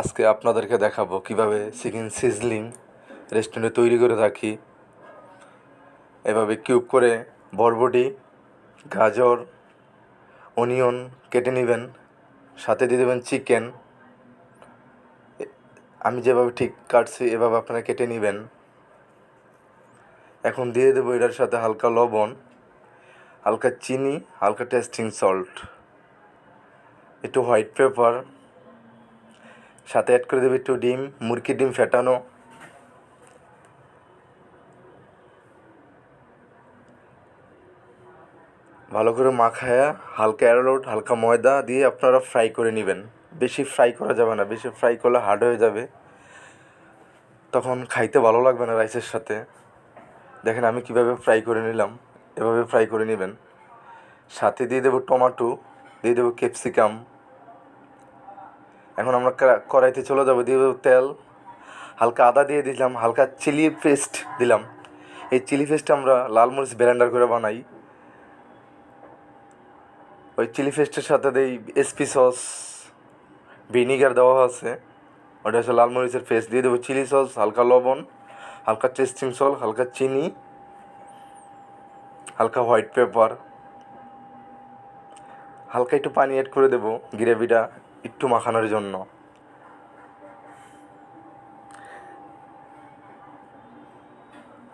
আজকে আপনাদেরকে দেখাবো কীভাবে চিকেন সিজলিং রেস্টুরেন্টে তৈরি করে থাকি। এভাবে কিউব করে বরবটি, গাজর, অনিয়ন কেটে নেবেন, সাথে দিয়ে দেবেন চিকেন। আমি যেভাবে ঠিক কাটছি, এভাবে আপনারা কেটে নেবেন। এখন দিয়ে দেবো এটার সাথে হালকা লবণ, হালকা চিনি, হালকা টেস্টিং সল্ট। একটু হোয়াইট পেপার সাথে অ্যাড করে দেবে একটু ডিম, মুরগির ডিম ফেটানো। ভালো করে মাখায়া হালকা অ্যারোট হালকা ময়দা দিয়ে আপনারা ফ্রাই করে নেবেন। বেশি ফ্রাই করা যাবে না, বেশি ফ্রাই করলে হার্ড হয়ে যাবে। তখন খাইতে ভালো লাগবে না রাইসের সাথে। দেখেন আমি কীভাবে ফ্রাই করে নিলাম, এভাবে ফ্রাই করে নেবেন। সাথে দিয়ে দেবো টমাটো, দিয়ে দেবো ক্যাপসিকাম এখন আমরা কড়াইতে চলে যাব, দিয়ে তেল। হালকা আদা দিয়ে দিলাম, হালকা চিলি পেস্ট দিলাম। এই চিলি পেস্টটা আমরা লাল মরিচ ব্লেন্ডার করে বানাই। ওই চিলি পেস্টের সাথে দেই এসপি সস, ভিনিগার দেওয়া আছে। ওটা হচ্ছে লাল মরিচের পেস্ট। দিয়ে দেবো চিলি সস, হালকা লবণ, হালকা টেস্টিং সল, হালকা চিনি, হালকা হোয়াইট পেপার। হালকা একটু পানি অ্যাড করে দেবো, গ্রেভিটা। একটু মাখানোর জন্য।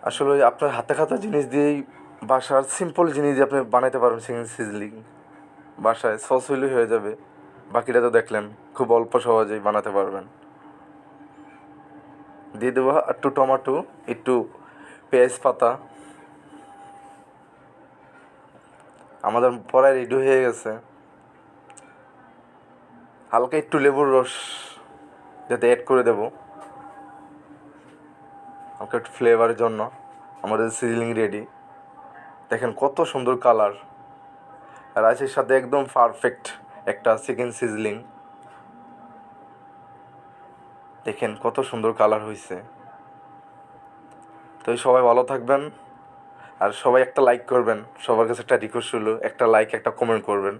আসলে আপনার হাতে খাতা জিনিস দিয়েই বাসার সিম্পল জিনিস দিয়ে আপনি বানাইতে পারবেন চিকেন সিজলিং বাসায় সস হয়ে যাবে। বাকিটা তো দেখলেন, খুব অল্প সহজেই বানাতে পারবেন। দিয়ে দেবো একটু টমাটো, একটু পেঁয়াজ পাতা। আমাদের পড়ায় রেডি হয়ে গেছে। হালকা একটু লেবুর রস যাতে অ্যাড করে দেবো। হালকা একটু ফ্লেভারের জন্য। আমাদের সিজলিং রেডি দেখেন কত সুন্দর কালার রাইসের সাথে একদম পারফেক্ট একটা চিকেন সিজলিং দেখেন কত সুন্দর কালার হয়েছে তো সবাই ভালো থাকবেন। আর সবাই একটা লাইক করবেন। সবার কাছে একটা রিকোয়েস্ট হলো একটা লাইক একটা কমেন্ট করবেন।